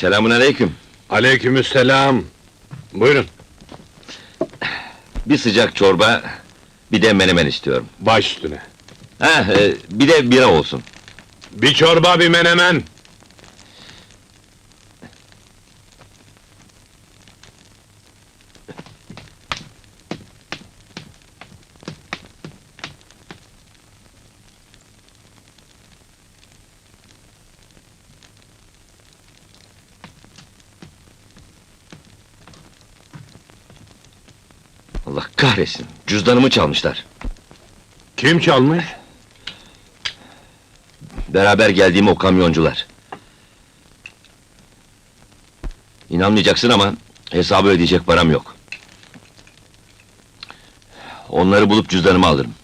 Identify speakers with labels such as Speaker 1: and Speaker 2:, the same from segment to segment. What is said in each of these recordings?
Speaker 1: Selamun aleyküm.
Speaker 2: Aleykümselam. Buyurun,
Speaker 1: Bir sıcak çorba, bir de menemen istiyorum.
Speaker 2: baş üstüne.
Speaker 1: Ha, e, bir de bira olsun.
Speaker 2: Bir çorba, bir menemen.
Speaker 1: Allah kahretsin, cüzdanımı çalmışlar.
Speaker 2: Kim çalmış?
Speaker 1: Beraber geldiğim o kamyoncular. İnanmayacaksın ama hesabı ödeyecek param yok. Onları bulup cüzdanımı alırım.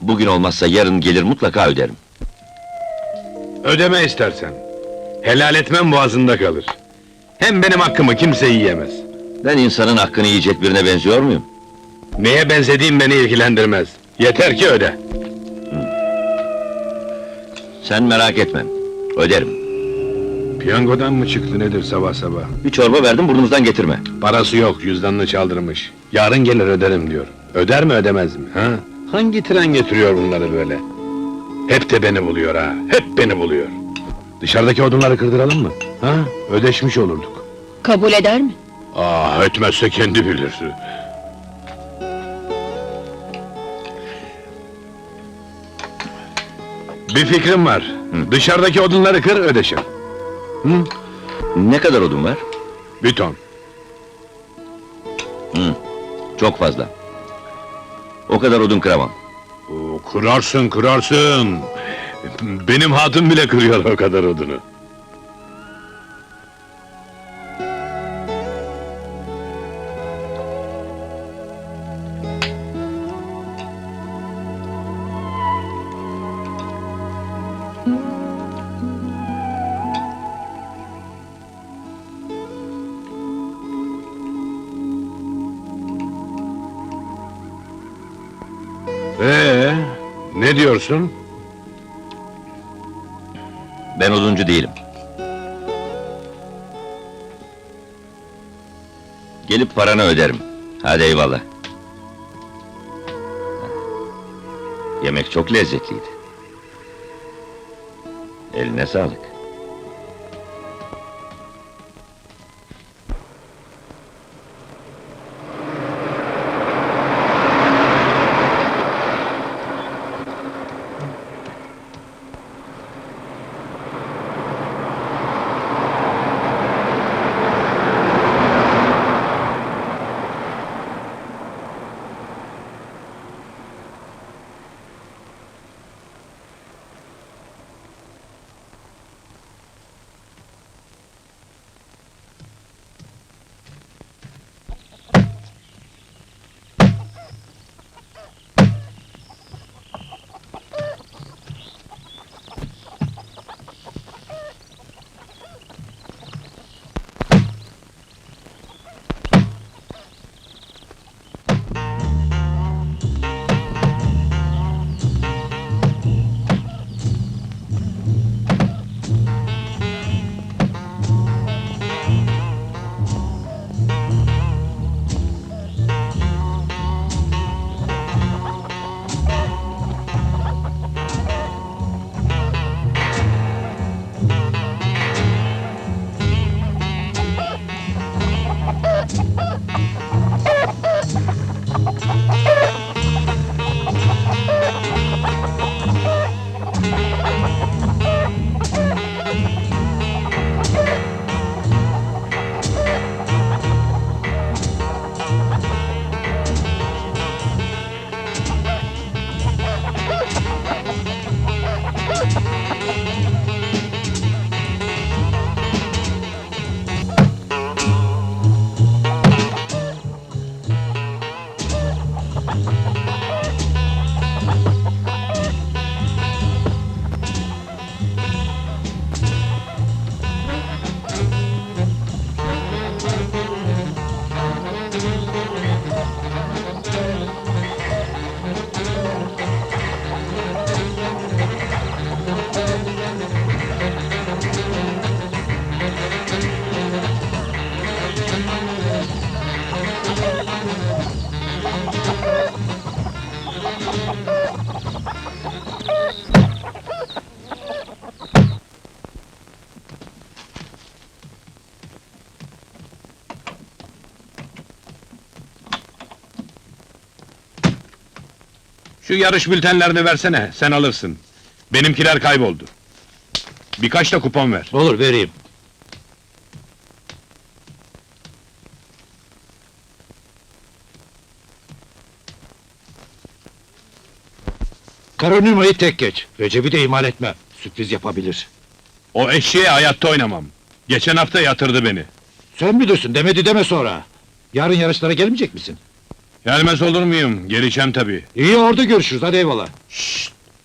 Speaker 1: Bugün olmazsa yarın gelir mutlaka öderim.
Speaker 2: Ödeme istersen. Helal etmem boğazında kalır. Hem benim hakkımı kimse yiyemez.
Speaker 1: Ben insanın hakkını yiyecek birine benziyor muyum?
Speaker 2: Neye benzediğim beni ilgilendirmez. Yeter ki öde.
Speaker 1: Sen merak etme, öderim.
Speaker 2: Piyangodan mı çıktı nedir sabah sabah?
Speaker 1: Bir çorba verdim, burnunuzdan getirme.
Speaker 2: Parası yok, cüzdanını çaldırmış. Yarın gelir öderim diyor. Öder mi ödemez mi? Ha? Hangi tren getiriyor bunları böyle? Hep de beni buluyor ha, hep beni buluyor. Dışarıdaki odunları kırdıralım mı? Ha? Ödeşmiş olurduk.
Speaker 3: Kabul eder mi?
Speaker 2: Aa, etmezse kendi bilir. Bir fikrim var. Dışarıdaki odunları kır, ödeşir.
Speaker 1: Ne kadar odun var?
Speaker 2: Bir ton.
Speaker 1: Çok fazla. O kadar odun kıramam.
Speaker 2: Oo, kırarsın, kırarsın. Benim hatun bile kırıyor o kadar odunu. Ee, ne diyorsun?
Speaker 1: Ben oduncu değilim. Gelip paranı öderim. Hadi eyvallah. Yemek çok lezzetliydi. Eline sağlık.
Speaker 2: Şu yarış bültenlerini versene, sen alırsın. Benimkiler kayboldu. Birkaç da kupon ver.
Speaker 3: Olur vereyim. Karolina'yı tek geç. Recep'i de ihmal etme. Sürpriz yapabilir.
Speaker 2: O eşeğe hayatta oynamam. Geçen hafta yatırdı beni.
Speaker 3: Sen bilirsin demedi deme sonra. Yarın yarışlara gelmeyecek misin?
Speaker 2: Gelmez olur muyum? Geleceğim tabii.
Speaker 3: İyi orada görüşürüz hadi eyvallah.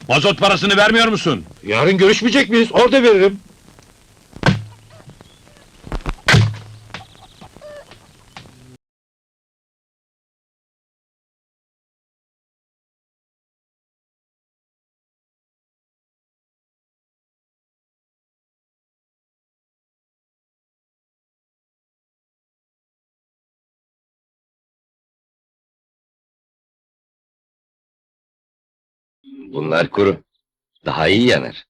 Speaker 2: Mazot parasını vermiyor musun?
Speaker 3: Yarın görüşmeyecek miyiz? Orada veririm.
Speaker 1: Bunlar kuru. Daha iyi yanar.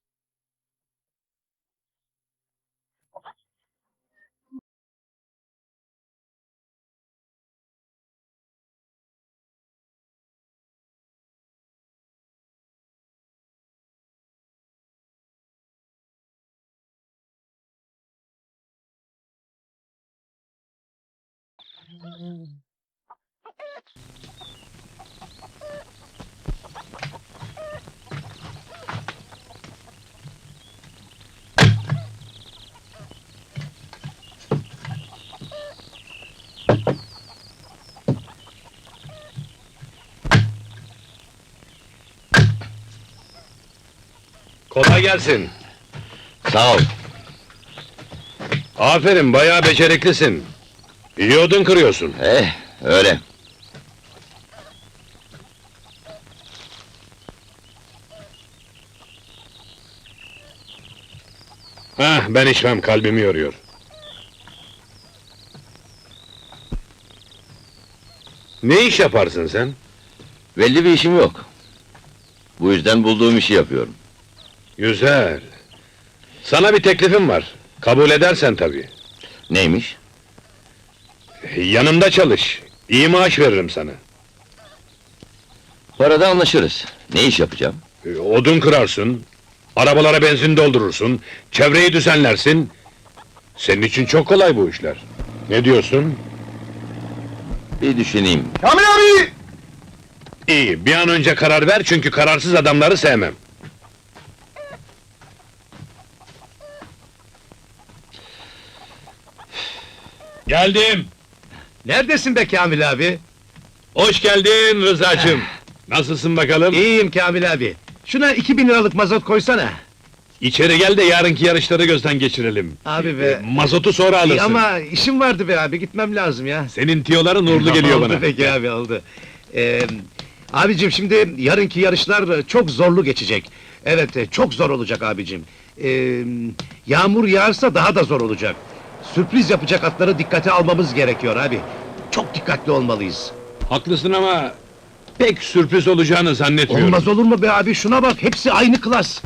Speaker 2: Kolay gelsin.
Speaker 1: Sağ ol.
Speaker 2: Aferin, bayağı beceriklisin. İyi odun kırıyorsun.
Speaker 1: Eh, öyle.
Speaker 2: Heh, ben içmem, kalbimi yoruyor. Ne iş yaparsın sen?
Speaker 1: Belli bir işim yok. Bu yüzden bulduğum işi yapıyorum.
Speaker 2: Güzel. Sana bir teklifim var. Kabul edersen tabii.
Speaker 1: Neymiş?
Speaker 2: Yanımda çalış. İyi maaş veririm sana.
Speaker 1: Parada anlaşırız. Ne iş yapacağım?
Speaker 2: E, Odun kırarsın, arabalara benzin doldurursun, çevreyi düzenlersin. Senin için çok kolay bu işler. Ne diyorsun?
Speaker 1: Bir düşüneyim.
Speaker 2: Kamil abi! İyi, bir an önce karar ver çünkü kararsız adamları sevmem. Geldim.
Speaker 3: Neredesin be Kamil abi?
Speaker 2: Hoş geldin Rıza'cığım. Nasılsın bakalım?
Speaker 3: İyiyim Kamil abi. Şuna 2000 liralık mazot koysana.
Speaker 2: İçeri gel de yarınki yarışları gözden geçirelim.
Speaker 3: Abi be.
Speaker 2: Mazotu sonra alırsın.
Speaker 3: İyi ama işim vardı be abi gitmem lazım ya.
Speaker 2: Senin tiyoların uğurlu geliyor
Speaker 3: oldu
Speaker 2: bana.
Speaker 3: peki abi oldu. Ee, abicim şimdi yarınki yarışlar çok zorlu geçecek. Evet e, çok zor olacak abicim. Ee, yağmur yağarsa daha da zor olacak. Sürpriz yapacak atları dikkate almamız gerekiyor abi. Çok dikkatli olmalıyız.
Speaker 2: Haklısın ama pek sürpriz olacağını zannetmiyorum.
Speaker 3: Olmaz olur mu be abi şuna bak hepsi aynı klas.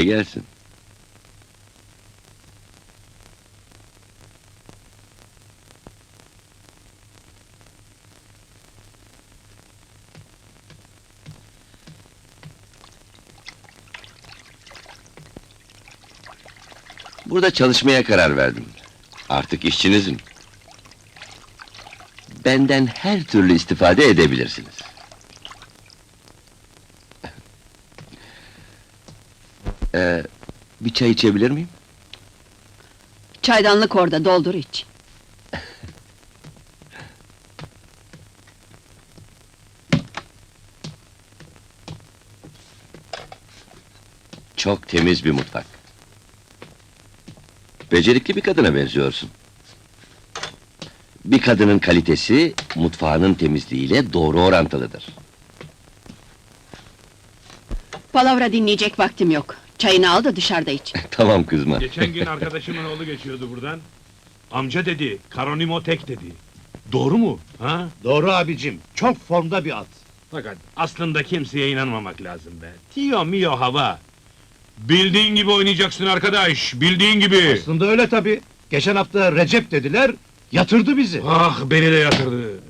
Speaker 1: Kolay gelsin. Burada çalışmaya karar verdim. Artık işçinizim. Benden her türlü istifade edebilirsiniz. Ee, bir çay içebilir miyim?
Speaker 4: Çaydanlık orada, doldur iç.
Speaker 1: Çok temiz bir mutfak. Becerikli bir kadına benziyorsun. Bir kadının kalitesi, mutfağının temizliğiyle doğru orantılıdır.
Speaker 4: Palavra dinleyecek vaktim yok. Çayını al da dışarıda iç.
Speaker 1: tamam kızma.
Speaker 2: Geçen gün arkadaşımın oğlu geçiyordu buradan. Amca dedi, Karonimo tek dedi. Doğru mu? Ha?
Speaker 3: Doğru abicim, çok formda bir at.
Speaker 2: Fakat aslında kimseye inanmamak lazım be. Tio mio hava. Bildiğin gibi oynayacaksın arkadaş, bildiğin gibi.
Speaker 3: Aslında öyle tabi. Geçen hafta Recep dediler, yatırdı bizi.
Speaker 2: Ah beni de yatırdı.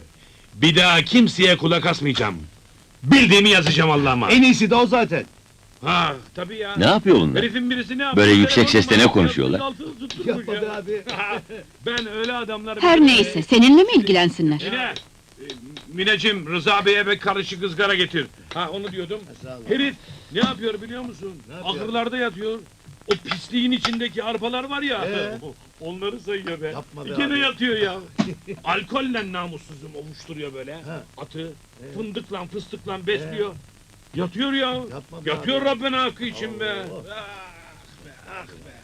Speaker 2: Bir daha kimseye kulak asmayacağım. Bildiğimi yazacağım Allah'ıma.
Speaker 3: En iyisi de o zaten.
Speaker 2: Ha tabii ya.
Speaker 1: Ne yapıyor bunlar?
Speaker 2: Herifin birisi ne yapıyor?
Speaker 1: Böyle yüksek sesle ne konuşuyorlar?
Speaker 2: altı tutmuş
Speaker 3: Yapma
Speaker 2: ya.
Speaker 3: be abi.
Speaker 2: ben öyle adamlar...
Speaker 4: Her neyse, seninle mi ilgilensinler?
Speaker 2: Mine! e, Mineciğim, Rıza Bey'e bir karışık ızgara getir. Ha onu diyordum. Herif ne yapıyor biliyor musun?
Speaker 3: yapıyor?
Speaker 2: Ahırlarda yatıyor. O pisliğin içindeki arpalar var ya.
Speaker 3: Ee?
Speaker 2: Onları sayıyor be.
Speaker 3: Yapma be
Speaker 2: Gene
Speaker 3: abi.
Speaker 2: yatıyor ya. Alkolle namussuzum ovuşturuyor böyle.
Speaker 3: Ha.
Speaker 2: Atı
Speaker 3: Ee?
Speaker 2: fındıkla fıstıkla besliyor. Yatıyor ya.
Speaker 3: Yapma be
Speaker 2: Yatıyor
Speaker 3: abi.
Speaker 2: Rabbena hakkı için be.
Speaker 3: Allah.
Speaker 2: Ah be, ah be.